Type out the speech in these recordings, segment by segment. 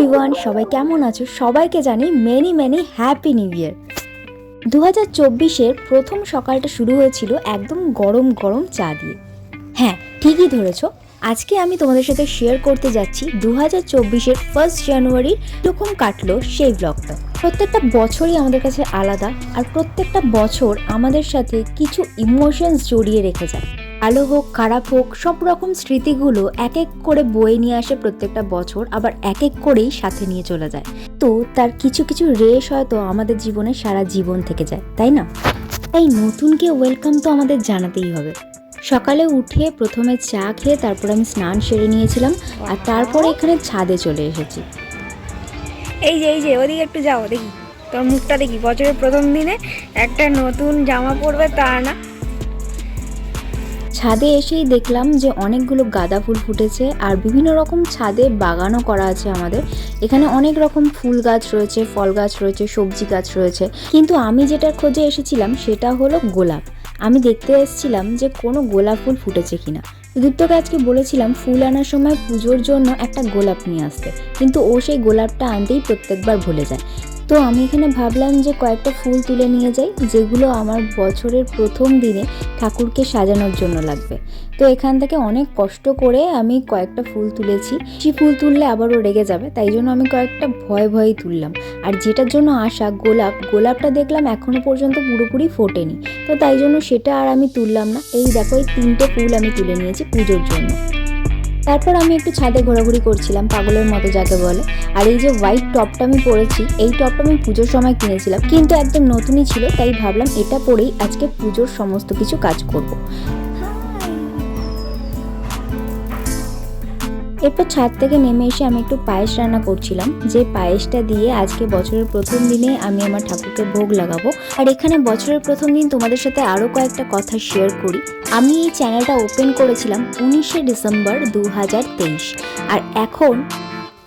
Everyone সবাই কেমন আছো? সবাইকে জানি many many happy new year দু হাজার চব্বিশের প্রথম সকালটা শুরু হয়েছিল একদম গরম গরম চা দিয়ে। হ্যাঁ ঠিকই ধরেছ। আজকে আমি তোমাদের সাথে শেয়ার করতে যাচ্ছি দু হাজার চব্বিশের ফার্স্ট জানুয়ারির কীরকম কাটলো সেই ব্লগটা প্রত্যেকটা বছরই আমাদের কাছে আলাদা আর প্রত্যেকটা বছর আমাদের সাথে কিছু ইমোশনস জড়িয়ে রেখে যায়। ভালো হোক, খারাপ হোক, সব রকম স্মৃতিগুলো এক এক করে বয়ে নিয়ে আসে প্রত্যেকটা বছর, আবার এক এক করেই সাথে নিয়ে চলে যায়। তো তার কিছু কিছু রেশ হয়তো আমাদের জীবনে সারা জীবন থেকে যায়, তাই না? তাই নতুনকে ওয়েলকাম তো আমাদের জানাতেই হবে। সকালে উঠে প্রথমে চা খেয়ে তারপর আমি স্নান সেরে নিয়েছিলাম, আর তারপরে এখানে ছাদে চলে এসেছি। এই যে এই যে, ওদিকে একটু যাও, দেখি। তোর মুখটা দেখি, বছরের প্রথম দিনে একটা নতুন জামা পরবে তা না। ছাদে এসেই দেখলাম যে অনেকগুলো গাঁদা ফুল ফুটেছে আর বিভিন্ন রকম ছাদে বাগানও করা আছে আমাদের। এখানে অনেক রকম ফুল গাছ রয়েছে, ফল গাছ রয়েছে, সবজি গাছ রয়েছে। কিন্তু আমি যেটার খোঁজে এসেছিলাম সেটা হলো গোলাপ। আমি দেখতে এসেছিলাম যে কোনো গোলাপ ফুল ফুটেছে কিনা। সুদীপ্তকে আজকে বলেছিলাম ফুল আনার সময় পুজোর জন্য একটা গোলাপ নিয়ে আসতে। কিন্তু ও সেই গোলাপটা আনতেই প্রত্যেকবার ভুলে যায়। তো আমি এখানে ভাবলাম যে কয়েকটা ফুল তুলে নিয়ে যাই, যেগুলো আমার বছরের প্রথম দিনে ঠাকুরকে সাজানোর জন্য লাগবে। তো এখান থেকে অনেক কষ্ট করে আমি কয়েকটা ফুল তুলেছি। সেই ফুল তুললে আবারও রেগে যাবে, তাই জন্য আমি কয়েকটা ভয়ে ভয়েই তুললাম। আর যেটার জন্য আসা গোলাপ, গোলাপটা দেখলাম এখনও পর্যন্ত পুরোপুরি ফোটেনি। তো তাই জন্য সেটা আর আমি তুললাম না। এই দেখো, এই তিনটে ফুল আমি তুলে নিয়েছি পুজোর জন্য। তারপর আমি একটু ছাদে ঘোরাঘুরি করছিলাম, পাগলের মতো যাকে বলে আর এই যে হোয়াইট টপটা আমি পরেছি, এই টপটা আমি পুজোর সময় কিনেছিলাম কিন্তু একদম নতুনই ছিল, তাই ভাবলাম এটা পরেই আজকে পুজোর সমস্ত কিছু কাজ করব। এরপর ছাদ থেকে নেমে এসে আমি একটু পায়েস রান্না করছিলাম। যে পায়েসটা দিয়ে আজকে বছরের প্রথম দিনে আমি আমার ঠাকুরকে ভোগ লাগাবো। আর এখানে বছরের প্রথম দিন তোমাদের সাথে আরও কয়েকটা কথা শেয়ার করি। আমি এই চ্যানেলটা ওপেন করেছিলাম উনিশে ডিসেম্বর দু হাজার তেইশ। আর এখন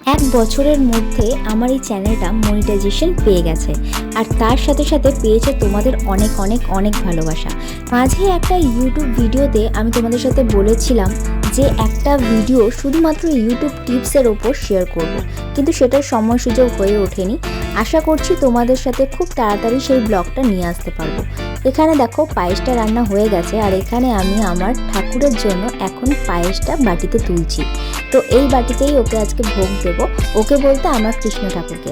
এক বছরের মধ্যে আমার এই চ্যানেলটা মনিটাইজেশন পেয়ে গেছে। আর তার সাথে সাথে পেয়েছে তোমাদের অনেক অনেক অনেক ভালোবাসা। মাঝে একটা ইউটিউব ভিডিওতে আমি তোমাদের সাথে বলেছিলাম যে একটা ভিডিও শুধুমাত্র ইউটিউব টিপসের ওপর শেয়ার করব। কিন্তু সেটার সময় সুযোগ হয়ে ওঠেনি। আশা করছি তোমাদের সাথে খুব তাড়াতাড়ি সেই ব্লগটা নিয়ে আসতে পারব। এখানে দেখো পায়েসটা রান্না হয়ে গেছে আর এখানে আমি আমার ঠাকুরের জন্য এখন পায়েসটা বাটিতে তুলছি। তো এই বাটিতেই ওকে আজকে ভোগ দেব। ওকে বলতে আমার কৃষ্ণ ঠাকুরকে।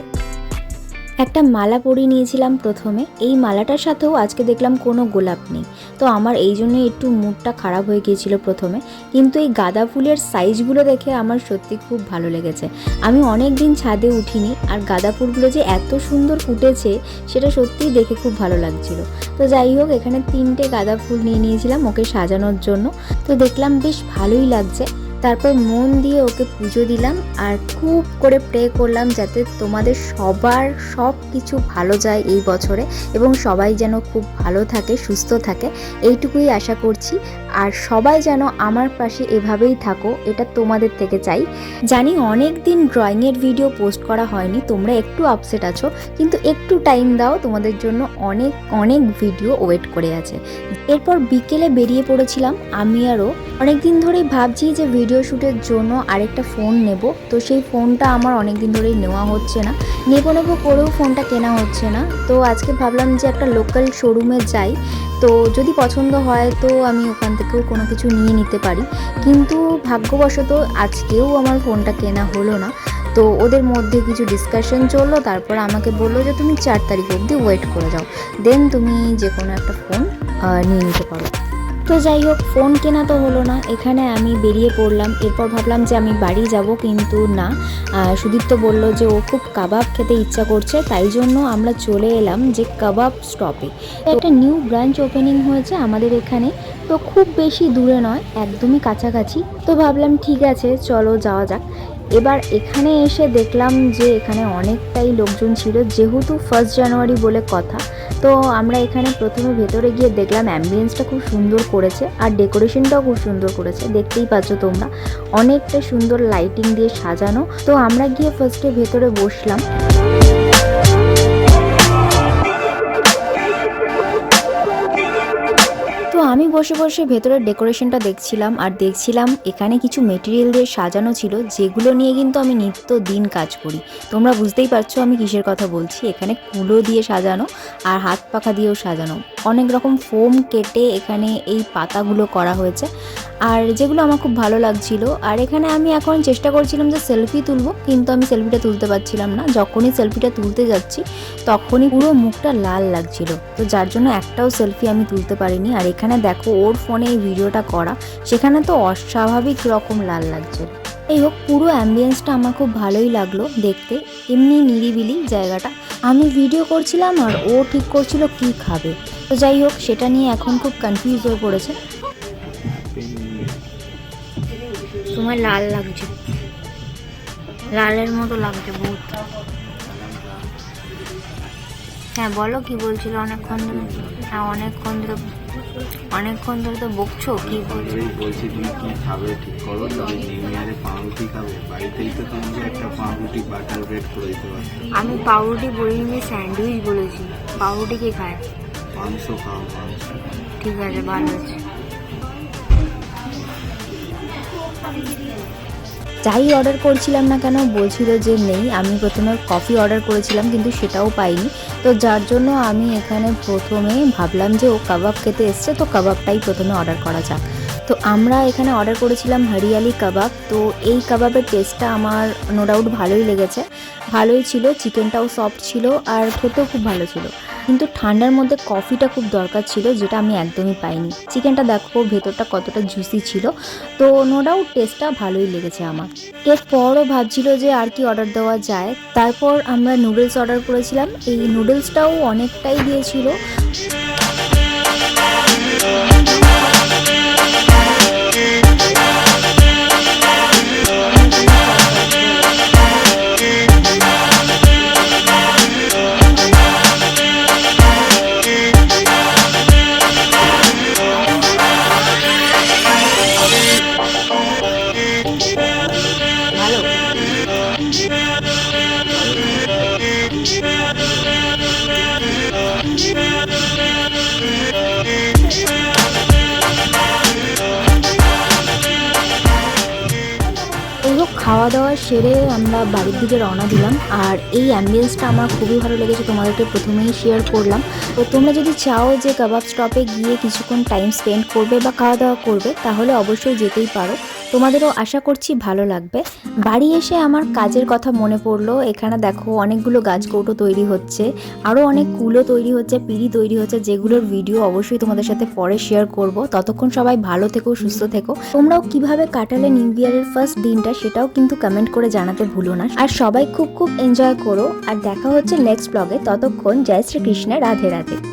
একটা মালা পরিয়ে নিয়েছিলাম প্রথমে। এই মালাটার সাথেও আজকে দেখলাম কোনো গোলাপ নেই। তো আমার এই জন্য একটু মুডটা খারাপ হয়ে গিয়েছিল প্রথমে। কিন্তু এই গাঁদা ফুলের সাইজগুলো দেখে আমার সত্যি খুব ভালো লেগেছে। আমি অনেক দিন ছাদে উঠিনি আর গাঁদা ফুলগুলো যে এত সুন্দর ফুটেছে, সেটা সত্যিই দেখে খুব ভালো লাগছিল। তো যাই হোক, এখানে তিনটে গাঁদা ফুল নিয়ে নিয়েছিলাম ওকে সাজানোর জন্য। তো দেখলাম বেশ ভালোই লাগছে। তারপর মন দিয়ে ওকে পুজো দিলাম আর খুব করে প্রে করলাম যাতে তোমাদের সবার সব কিছু ভালো যায় এই বছরে এবং সবাই যেন খুব ভালো থাকে, সুস্থ থাকে। এইটুকুই আশা করছি। আর সবাই যেন আমার পাশে এভাবেই থাকো, এটা তোমাদের থেকে চাই। জানি অনেক দিন ড্রয়িংয়ের ভিডিও পোস্ট করা হয়নি, তোমরা একটু আপসেট আছো, কিন্তু একটু টাইম দাও, তোমাদের জন্য অনেক অনেক ভিডিও ওয়েট করে আছে। এরপর বিকেলে বেরিয়ে পড়েছিলাম, আমি আরও। অনেকদিন ধরেই ভাবছি যে ভিডিও শ্যুটের জন্য আরেকটা ফোন নেব, তো সেই ফোনটা আমার অনেক দিন ধরেই নেওয়া হচ্ছে না। নেব নেব করেও ফোনটা কেনা হচ্ছে না, তো আজকে ভাবলাম যে একটা লোকাল শোরুমে যাই। তো যদি পছন্দ হয়, তো আমি ওখান থেকেও কোনো কিছু নিয়ে নিতে পারি। কিন্তু ভাগ্যবশত আজকেও আমার ফোনটা কেনা হলো না। তো ওদের মধ্যে কিছু ডিসকাশন চলল, তারপর আমাকে বলল যে, তুমি চার তারিখ অবধি ওয়েট করে যাও। দেন তুমি যে কোনো একটা ফোন নিয়ে নিতে পারো। তো যাই হোক ফোন কেনা তো হলো না। এখানে আমি বেরিয়ে পড়লাম। এরপর ভাবলাম যে আমি বাড়ি যাব, কিন্তু না। সুদীপ্ত বলল যে ও খুব কাবাব খেতে ইচ্ছা করছে, তাই জন্য আমরা চলে এলাম যে কাবাব স্টপে একটা নিউ ব্রাঞ্চ ওপেনিং হয়েছে আমাদের এখানে। তো খুব বেশি দূরে নয়, একদমই কাছাকাছি। তো ভাবলাম ঠিক আছে, চলো যাওয়া যাক। এবার এখানে এসে দেখলাম যে এখানে অনেকটাই লোকজন ছিল, যেহেতু ফার্স্ট জানুয়ারি বলে কথা। তো আমরা এখানে প্রথমে ভেতরে গিয়ে দেখলাম অ্যাম্বিয়েন্সটা খুব সুন্দর করেছে, আর ডেকোরেশনটাও খুব সুন্দর করেছে, দেখতেই পাচ্ছ তোমরা। অনেকটা সুন্দর লাইটিং দিয়ে সাজানো। তো আমরা গিয়ে ফার্স্টে ভেতরে বসলাম। আমি বসে বসে ভেতরের ডেকোরেশনটা দেখছিলাম আর দেখছিলাম এখানে কিছু মেটেরিয়াল দিয়ে সাজানো ছিল, যেগুলো নিয়ে কিন্তু আমি নিত্য দিন কাজ করি। তোমরা বুঝতেই পারছ আমি কিসের কথা বলছি? এখানে কুলো দিয়ে সাজানো আর হাত পাখা দিয়েও সাজানো। অনেক রকম ফোম কেটে এখানে এই পাতাগুলো করা হয়েছে। আর যেগুলো আমার খুব ভালো লাগছিল, আর এখানে আমি এখন চেষ্টা করছিলাম যে সেলফি তুলবো, কিন্তু আমি সেলফিটা তুলতে পারছিলাম না। যখনই সেলফিটা তুলতে যাচ্ছি, তখনই পুরো মুখটা লাল লাগছিল। তো যার জন্য একটাও সেলফি আমি তুলতে পারিনি। আর এখানে দেখো, ওর ফোনে এই ভিডিওটা করা, সেখানে তো অস্বাভাবিক রকম লাল লাগছে এই হোক, পুরো অ্যাম্বিয়েন্সটা আমার খুব ভালোই লাগল দেখতে। এমনি নিরিবিলি জায়গাটা। আমি ভিডিও করছিলাম আর ও ঠিক করছিল কি খাবে। তো যাই হোক সেটা নিয়ে এখন খুব কনফিউজ হয়ে পড়েছে। তোমার লাল লাগছে। লালের মতো লাগছে বহুত। হ্যাঁ বলো কি বলছিল অনেকক্ষণ ধরে? হ্যাঁ অনেকক্ষণ ধরে অনেকক্ষণ ধরে তো বকছো? কি বলছো? তুমি কি খাবে ঠিক করো নিউ ইয়ারে পাউরুটি খাবে। বাড়িতেই তো তোমাকে একটা পাউরুটি বাটার ব্রেড করে দিতে আমি পাউরুটি বলিনি স্যান্ডউইচ বলেছি। পাউরুটি কে খায়? মাংস খাও মাংস। ঠিক আছে ভালো আছে। যাই অর্ডার করছিলাম না কেন বলছিল যে নেই আমি প্রথমে কফি অর্ডার করেছিলাম কিন্তু সেটাও পাইনি। তো যার জন্য আমি এখানে প্রথমে ভাবলাম যে ও কাবাব খেতে এসছে তো কাবাবটাই প্রথমে অর্ডার করা যাক। তো আমরা এখানে অর্ডার করেছিলাম হরিয়ালি কাবাব। তো এই কাবাবের টেস্টটা আমার নো ডাউট ভালোই লেগেছে। ভালোই ছিল চিকেনটাও সফট ছিল আর খেতেও খুব ভালো ছিল। কিন্তু ঠান্ডার মধ্যে কফিটা খুব দরকার ছিল, যেটা আমি একদমই পাইনি। চিকেনটা দেখো, ভেতরটা কতটা জুসি ছিল। তো নো ডাউট টেস্টটা ভালোই লেগেছে আমার। এরপরও ভাবছিল যে আর কি অর্ডার দেওয়া যায়। তারপর আমরা নুডলস অর্ডার করেছিলাম। এই নুডলসটাও অনেকটাই দিয়েছিল। খাওয়া দাওয়া সেরে আমরা বাড়ির দিকে রওনা দিলাম, আর এই অ্যাম্বিয়েন্সটা আমার খুবই ভালো লেগেছে, তোমাদেরকে প্রথমেই শেয়ার করলাম। তো তোমরা যদি চাও যে কাবাব স্টপে গিয়ে কিছুক্ষণ টাইম স্পেন্ড করবে বা খাওয়া দাওয়া করবে, তাহলে অবশ্যই যেতেই পারো। তোমাদেরও আশা করছি ভালো লাগবে। বাড়ি এসে আমার কাজের কথা মনে পড়ল। এখানে দেখো অনেকগুলো গাছ কৌটো তৈরি হচ্ছে। আরও অনেক কুলো তৈরি হচ্ছে, পিড়ি তৈরি হচ্ছে, যেগুলোর ভিডিও অবশ্যই তোমাদের সাথে পরে শেয়ার করব। ততক্ষণ সবাই ভালো থেকো, সুস্থ থেকো। তোমরাও কীভাবে কাটালে নিউ ইয়ারের ফার্স্ট দিনটা সেটাও কিন্তু কমেন্ট করে জানাতে ভুলো না। আর সবাই খুব খুব এনজয় করো। আর দেখা হচ্ছে নেক্সট ব্লগে ততক্ষণ জয় শ্রীকৃষ্ণ, রাধে রাধে।